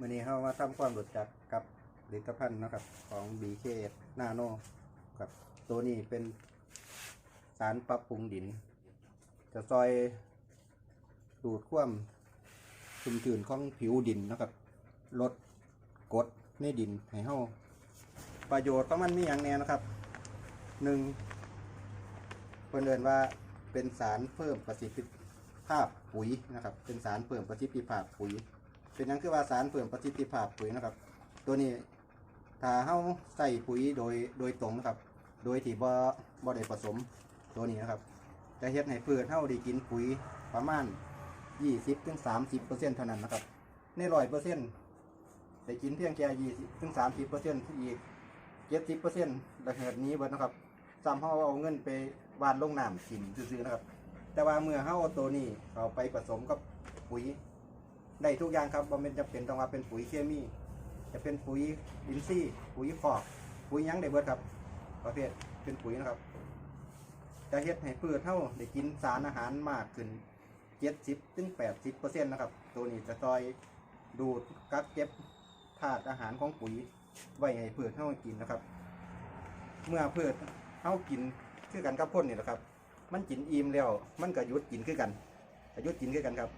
วันนี้เรามาทำความรู้จักกับผลิตภัณฑ์นะครับของ BK Nano ครับตัวนี้เป็นสารปรับปรุงดิน จะซอยดูดความชุ่มชื้นของผิวดินนะครับลดกดในดินให้เฮาประโยชน์ของมันมีอย่างแน่นะครับหนึ่งเพิ่นเรียนว่าเป็นสารเพิ่มประสิทธิภาพปุ๋ยนะครับ เป็นสารเพิ่มประสิทธิภาพปุ๋ย เป็นหยังคือว่าสารเพิ่มประสิทธิภาพปุ๋ยนะครับ ตัวนี้ถ้าเฮาใส่ปุ๋ยโดยโดยตรงนะครับ โดยที่บ่บ่ได้ผสมตัวนี้นะครับจะเฮ็ดให้พืชเฮาได้กินปุ๋ยประมาณ 20ถึง30%เท่านั้นนะครับ ใน100%ได้กินเพียงแค่20ถึง30%ที่อีก70%ระเหิดนี้เบิดนะครับซ้ำเฮาเอาเงินไปวานลงน้ำกินซื่อๆนะครับ แต่ว่าเมื่อเฮาเอาตัวนี้เอาไปผสมกับปุ๋ย ได้ทุกอย่างครับบ่แม่นจะเป็นต้องว่าเป็นปุ๋ยเคมี จะเป็นปุ๋ยอินทรีย์ปุ๋ยคอกปุ๋ยยังได้เบิดครับ ประเภทเป็นปุ๋ยนะครับจะเฮ็ดให้พืชเฮาได้กินสารอาหารมากขึ้น70ถึง80%นะครับ ตัวนี้จะซอยดูดกักเก็บธาตุอาหารของปุ๋ยไว้ให้พืชเฮากินนะครับ เมื่อพืชเฮากินคือกันกับคนนี่แหละครับ มันกินอิ่มแล้ว มันก็ยุดกินคือกันยุดกินคือกันครับ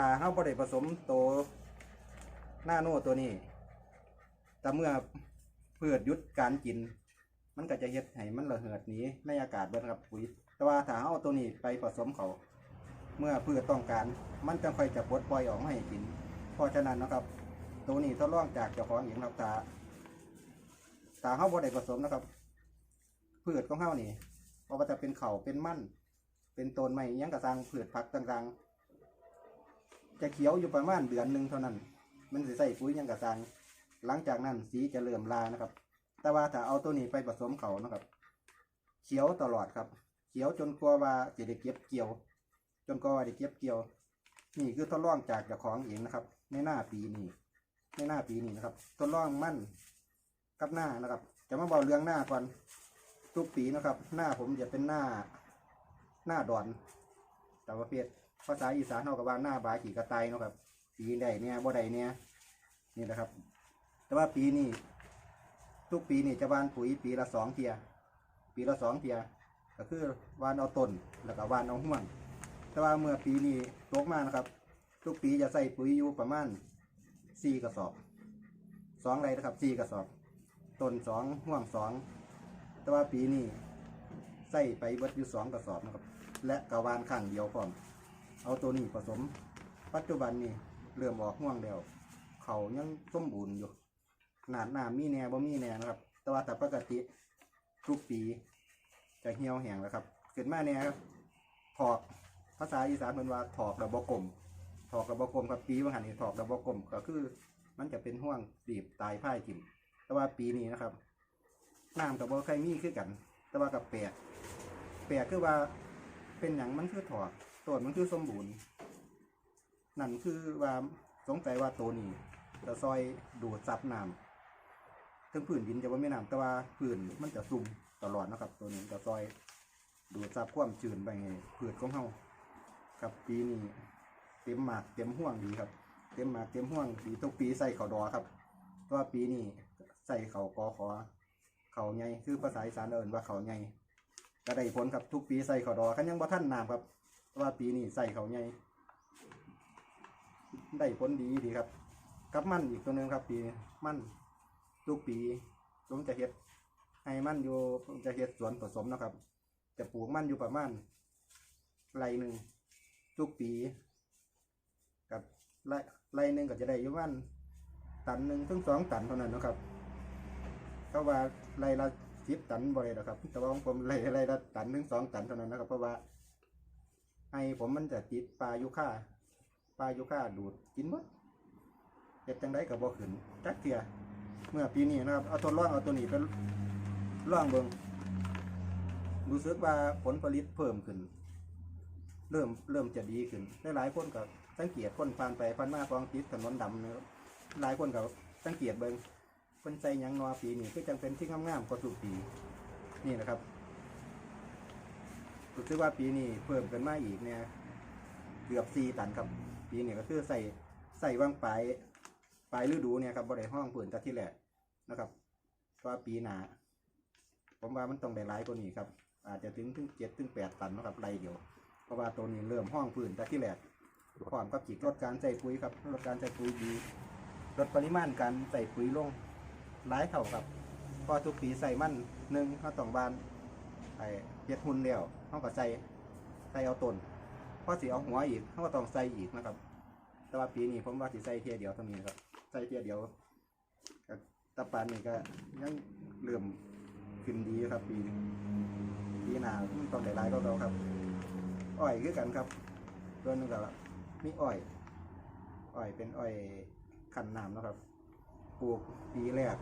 ถ้าเฮาบ่ได้ผสมตัวหน้าโน่ตัวนี้ แต่เมื่อพืชหยุดการกิน มันก็จะเฮ็ดให้มันระเหิดหนีในอากาศเบิดครับปุ๋ย แต่ว่าถ้าเฮาเอาตัวนี้ไปผสมเขา เมื่อพืชต้องการ มันจะค่อยจะปลดปล่อยออกมาให้กิน เพราะฉะนั้นนะครับ ตัวนี้ทดลองจากเจ้าของเองครับตาตาเฮาบ่ได้ผสมนะครับ พืชของเฮานี่บ่ว่าจะเป็นเข่าเป็นมันเป็นต้นไม้ยังกระซังพืชผักต่างๆ จะเขียวอยู่ประมาณเดือนหนึ่งเท่านั้น มันสิใส่ปุ๋ยยังกระซังหลังจากนั้นสีจะเริ่มลานะครับ แต่ว่าถ้าเอาตัวนี้ไปผสมเขานะครับ เขียวตลอดครับ เขียวจนกลัวว่าจะได้เก็บเกี่ยว จนกลัวว่าได้เก็บเกี่ยว นี่คือทดลองจากเจ้าของเองนะครับ ในหน้าปีนี้ในหน้าปีนี้นะครับทดลองมั่นกับหน้านะครับ จะมาบอกเรื่องหน้าก่อนทุกปีนะครับ หน้าผมจะเป็นหน้าหน้าดอนแต่ว่าเพีย ภาษาอีสานเท่ากับว่าหน้าบาขี่กระไตเนาะครับปีใดเนี่ยบ่ใดเนี่ยนี่นะครับ แต่ว่าปีนี้ทุกปีนี่จะวานปุ๋ยปีละสองเทีย ปีละสองเทีย ก็คือวานเอาต้นแล้วก็วานเอาห่วงแต่ว่าเมื่อปีนี้ตกมานะครับ ทุกปีจะใส่ปุ๋ยอยู่ประมาณสี่กระสอบสองไรนะครับสี่กระสอบต้นสองห่วงสองแต่ว่าปีนี้ใส่ไปเบิดอยู่สองกระสอบนะครับ และกะวานข้างเดียวพร้อม เอาตัวนี้ผสม ปัจจุบันนี่เริ่มออกห่วงแล้วเขายังสมบูรณ์อยู่หนาดน้ำมีแน่บ่มีแน่นะครับแต่ว่าแต่ปกติทุกปีจะเหี่ยวแห้งแล้วครับเกิดมาเนี่ถอกภาษาอีสานเป็นว่าถอกระบบกลมถอกระบบกลมครับปีบางหันนี่ถอกระบบกลมก็คือมันจะเป็นห่วงตีบตายพ่ายถิ่มแต่ว่าปีนี้นะครับน้ำกับบ่ใครมีคือกัน แต่ว่ากับแปลกแปลกคือว่าเป็นอย่างมันคือถอก ต้นมันคือสมบูรณ์ นั่นคือว่าสงสัยว่าตัวนี้จะซอยดูดซับน้ำทั้งพื้นดินจะว่าไม่น้ำแต่ว่าพื้นมันจะซุ่มตลอดนะครับ ตัวนี้จะซอยดูดซับความชื้นไปไงพืชของเฮากับปีนี้เต็มหมากเต็มห่วงดีครับ เต็มหมากเต็มห่วงดีทุกปีใส่เขาดอครับต่ว่าปีนี้ใส่เขากอขอเขาใหญ่คือภาษาอีสานเอินว่าเขาใหญ่ก็ได้ผลครับทุกปีใส่เขาดอคันยังบ่ท่านน้ำครับ ต่ว่าปีนี้ใส่เขาใหญ่ได้ผลดีดีครับ กับมันอีกตัวหนึงครับ ปีมันทุกปีผมจะเฮ็ดให้มันอยู่จะเฮ็ดสวนผสมนะครับ จะปลูกมันอยู่ประมาณไรหนึ่งทุกปี กับไรไรหนึ่งก็จะได้อยู่มันตันหนึ่งถึงสองตันเท่านั้นนะครับก็ว่าไรละสิบตันบ่อยนะครับแต่ว่าของผมไรไรละตันถึงสองตันเท่านั้นนะครับเพราะว่า ให้ผมมันจะติดปลายุค่าปลาโยค่าดูดกินหมดเห็ดจังไดกับบ่ขึ้นจักเทียเมื่อปีนี้นะครับ เอาทดลองเอาตัวนี้ไปลองเบิงรู้สึกว่าผลผลิตเพิ่มขึ้น เริ่มเริ่มจะดีขึ้นหลายๆคนก็สังเกตคนผ่านไปผ่านมาฟองติดถนนดำนะครับหลายคนก็สังเกตเบิงคนใจยังนอปีนี้ก็จังเป็นที่งามๆกว่าทุกปีนี่นะครับ รู้สึกว่าปีนี้เพิ่มขึ้นมาอีกเนี่ยเกือบสี่ตันครับ ปีนี้ก็คือใส่ใส่ว่างปลายปลายฤดูเนี่ยครับบ่ได้ห้องผืนต่ที่แรกนะครับว่าปีหนาผมว่ามันต้องได้หลายกว่านี้ครับ อาจจะถึงถึงเจ็ดถึงแปดตันนะครับไรเดียวเพราะว่าตัวนี้เริ่มห้องผืนต่ที่แรกพร้อมกับจิตลดการใส่ปุ๋ยครับลดการใส่ปุ๋ยดีลดปริมาณการใส่ปุ๋ยลงหลายเท่าครับพอทุกปีใส่มันหนึ่งเขาต้องบานไอ เฮ็ดหุ่นแล้วเขาก็ใส่ใส่เอาต้นพอสิเอาหัวอีกเขาก็ต้องใส่อีกนะครับ แต่ว่าปีนี้ผมว่าสิใส่เทียเดียวเท่านี้ครับใส่เทียเดียวก็ตะปานนี่ก็ยังเริ่มขึ้นดีครับ ปีนี้ปีหน้ามันต้องได้หลายก็เราครับ อ้อยคือกันครับตัวนึงก็มีอ้อย อ้อยเป็นอ้อยขันน้ำนะครับ ปลูกปีแรก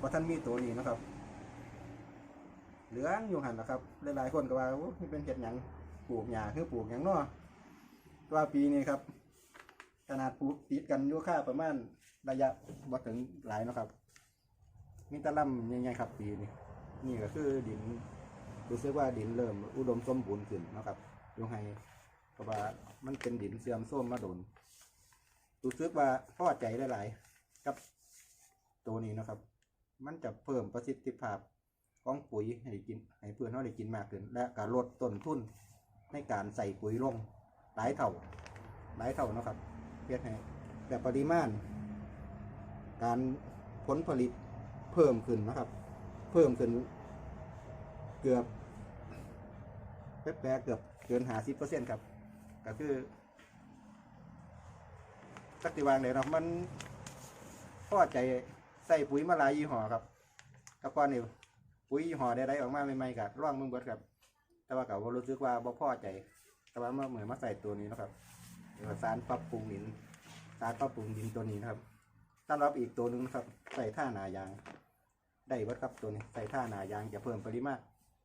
พอท่านมีตัวนี้นะครับ เหลืองอยู่หันนะครับหลายๆคนก็ว่าโอ้นี่เป็นเห็ดหยังปลูกหญ้าคือปลูกหยังเนาะแต่ว่าปีนี้ครับ ขนาดปลูกติดกันอยู่ค่าประมาณระยะบ่ถึงหลายเนาะครับ มีแตะล่ำใหญ่ๆครับปีนี้นี่ก็คือดินรู้สึกว่าดินเริ่มอุดมสมบูรณ์ขึ้นเนาะครับอยู่ให้เพราะว่ามันเป็นดินเสื่อมโทรมมาโดนรู้สึกว่าพอใจหลายๆกับตัวนี้เนาะครับ มันจะเพิ่มประสิทธิภาพ ของปุ๋ยให้ได้กินให้เพื่อนเขาได้กินมากขึ้น และการลดต้นทุนในการใส่ปุ๋ยลงหลายเท่าหลายเท่านะครับเพื่อให้แต่ปริมาณ การผลผลิตเพิ่มขึ้นนะครับ เพิ่มขึ้นเกือบแป๊บๆเกือบเกินหาสิบเปอร์เซ็นต์ครับ ก็คือสักติวางเลยเนาะมันพอใจใส่ปุ๋ยมาหลายยี่ห้อครับแตะก่อนนี่ ปุ๋ยยี่อใดๆออกมาใหม่ๆกับร่องมึงเบิดครับ แต่ว่าก็รู้สึกว่าบ่พอใจ แต่ว่ามาเหมือนมาใส่ตัวนี้นะครับเสารปรับปรุงดินสารปรับปรุงดินตัวนี้นะครับต้อนรับอีกตัวหนึ่งนะครับ ใส่ท่าหนายาง ได้เบิดครับตัวนี้ใส่ท่าหนายางจะเพิ่มปริมาณ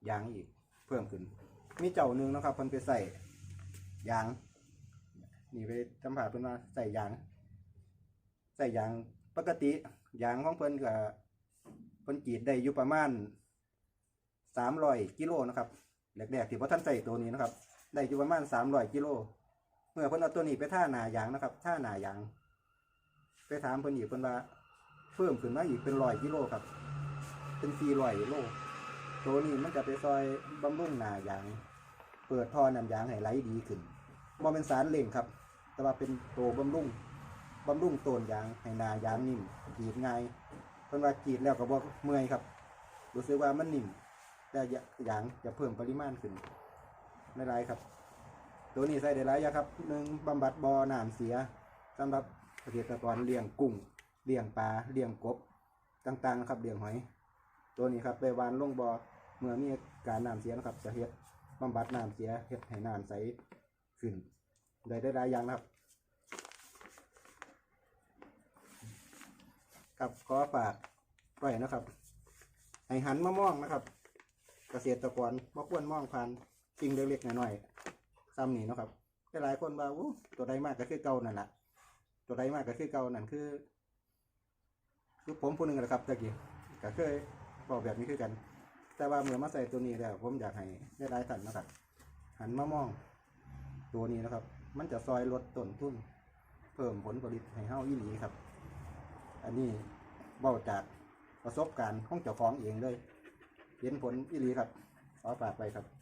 ยางอีกเพิ่มขึ้น มีเจ้าหนึ่งนะครับเพิ่นไปใส่ยางนี่ไปสัมผัสเพิ่นว่าใส่ยางใส่ยางปกติยางของเพิ่นก็เพิ่นกรีดได้อยู่ประมาณ สามร้อยกิโลนะครับแรกๆที่พอท่านใส่ตัวนี้นะครับ ได้อยู่ประมาณสามร้อยกิโลเมื่อเพิ่นเอาตัวนี้ไปท่าหนายางนะครับท่าหนายาง ไปถามเพิ่นอีกเพิ่นว่าเพิ่มขึ้นมาอีกเป็นร้อยกิโลครับ เป็นสี่ร้อยโลตัวนี้มันจะไปซอยบำรุงหนายาง เปิดท่อนำยางให้ไหลดีขึ้นบ่เป็นสารเล่งครับ แต่ว่าเป็นตัวบำรุงบำรุงต้นยางให้นายางนิ่มกรีดง่ายเพิ่นว่ากรีดแล้วก็บ่เมื่อยครับ รู้สึกว่ามันนิ่ม แต่อย่างจะเพิ่มปริมาณขึ้นไม่ไรครับ ตัวนี้ใส่ได้หลายอย่างครับหนึ่งบำบัดบ่อน้ำเสียสำหรับเกษตรกรเลี้ยงกุ้งเลี้ยงปลาเลี้ยงกบต่างๆนะครับเลี้ยงหอย ตัวนี้ครับไปวานลงบอ่อเมื่อมีการน้ำเสียนะครับจะเฮ็ดบำบัดน้ำเสียเฮ็ดให้น้ำใสขึ้นได้ได้หลายอย่างนะครับครับขอฝากไว้นะครับ ให้หันมามองนะครับ เกษตรกรบ่ควรมองผ่านสิ่งเล็กๆน้อยๆซ้ำนี่เนาะครับหลายคนว่าอู้ตัวใดมากก็คือเก่านั่นแหละตัวใดมากก็คือเก่านั่นคือ คือผมผู้หนึ่งแหละครับตะกี้ก็เคยบอกแบบนี้คือกัน แต่ว่าเมื่อมาใส่ตัวนี้แล้ว ผมอยากให้ได้หลายท่นนะครับหันมามองตัวนี้นะครับ มันจะซอยลดต้นทุนเพิ่มผลผลิตให้เฮาอีหลีครับ อันนี้เบ้าจากประสบการณ์ของเจ้าของเองเลย เห็นผลอีหลีครับขอฝากไปครับ